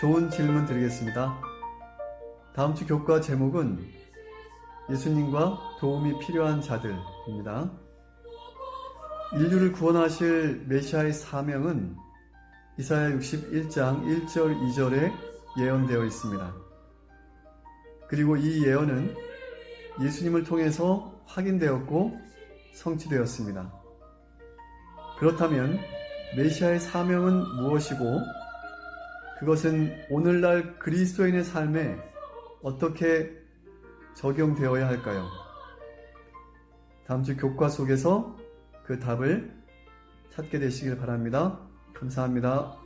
좋은 질문 드리겠습니다. 다음 주 교과 제목은 예수님과 도움이 필요한 자들입니다. 인류를 구원하실 메시아의 사명은 이사야 61장 1절 2절에 예언되어 있습니다. 그리고 이 예언은 예수님을 통해서 확인되었고 성취되었습니다. 그렇다면 메시아의 사명은 무엇이고 그것은 오늘날 그리스도인의 삶에 어떻게 적용되어야 할까요? 다음 주 교과 속에서 그 답을 찾게 되시길 바랍니다. 감사합니다.